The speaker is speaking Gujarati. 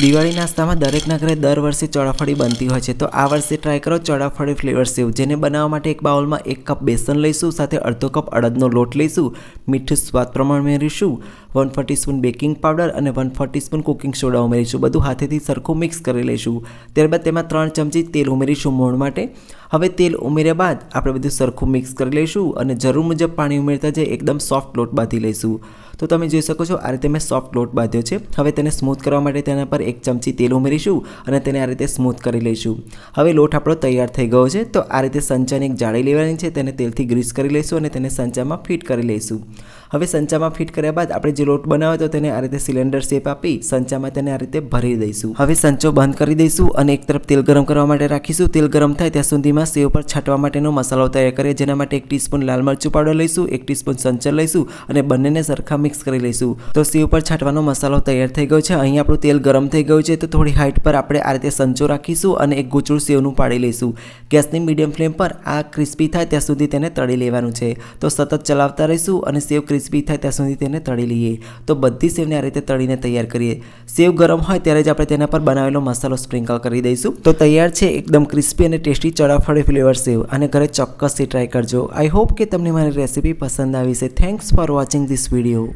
દિવાળી નાસ્તામાં દરેકના ઘરે દર વર્ષે ચોળાફળી બનતી હોય છે. તો આ વર્ષે ટ્રાય કરો ચોળાફળી ફ્લેવર સેવ, જેને બનાવવા માટે એક બાઉલમાં એક કપ બેસન લઈશું, સાથે અડધો કપ અડદનો લોટ લઈશું, મીઠું સ્વાદ પ્રમાણે ઉમેરીશું one forty spoon baking powder અને one forty spoon cooking soda ઉમેરીશું. બધું હાથેથી સરખું મિક્સ કરી લઈશું. ત્યારબાદ તેમાં ત્રણ ચમચી તેલ ઉમેરીશું મોણ માટે. હવે તેલ ઉમેર્યા બાદ આપણે બધું સરખું મિક્સ કરી લઈશું અને જરૂર મુજબ પાણી ઉમેરતા જે એકદમ સોફ્ટ લોટ બાંધી લઈશું. તો તમે જોઈ શકો છો, આ રીતે મેં સોફ્ટ લોટ બાંધ્યો છે. હવે તેને સ્મૂથ કરવા માટે તેના પર એક ચમચી તેલ ઉમેરીશું અને તેને આ રીતે સ્મૂથ કરી લઈશું. હવે લોટ આપણો તૈયાર થઈ ગયો છે, તો આ રીતે સંચાની એક જાળી લેવાની છે, તેને તેલથી ગ્રીસ કરી લઈશું અને તેને સંચામાં ફિટ કરી લઈશું. હવે સંચામાં ફિટ કર્યા બાદ આપણે જે લોટ બનાવ્યો તો તેને આ રીતે સિલિન્ડર શેપ આપી સંચામાં તેને આ રીતે ભરી દઈશું. હવે સંચો બંધ કરી દઈશું અને એક તરફ તેલ ગરમ કરવા માટે રાખીશું. તેલ ગરમ થાય ત્યાં સુધીમાં સેવ પર છાંટવા માટેનો મસાલો તૈયાર કરીએ, જેના માટે એક ટીસ્પૂન લાલ મરચું પાવડર લઈશું, એક ટીસ્પૂન સંચર લઈશું અને બંનેને સરખા મિક્સ કરી લઈશું. તો સેવ પર છાંટવાનો મસાલો તૈયાર થઈ ગયો છે. અહીં આપણું તેલ ગરમ થઈ ગયું છે. તો થોડી હાઈટ પર આપણે આ રીતે સંચો રાખીશું અને એક ગૂંચળું સેવનું પાડી લઈશું. ગેસની મીડિયમ ફ્લેમ પર આ ક્રિસ્પી થાય ત્યાં સુધી તેને તળી લેવાનું છે. તો સતત ચલાવતા રહીશું અને સેવ ક્રિસ્પી થાય ત્યાં સુધી તેને તળી લઈએ. તો બધી સેવને આ રીતે તળીને તૈયાર કરીએ. સેવ ગરમ હોય ત્યારે જ આપણે તેના પર બનાવેલો મસાલો સ્પ્રિંકલ કરી દઈશું. તો તૈયાર છે એકદમ ક્રિસ્પી અને ટેસ્ટી ચડાફળી ફ્લેવર સેવ. અને ઘરે ચોક્કસથી ટ્રાય કરજો. આઈ હોપ કે તમને મારી રેસીપી પસંદ આવી છે thanks for watching this video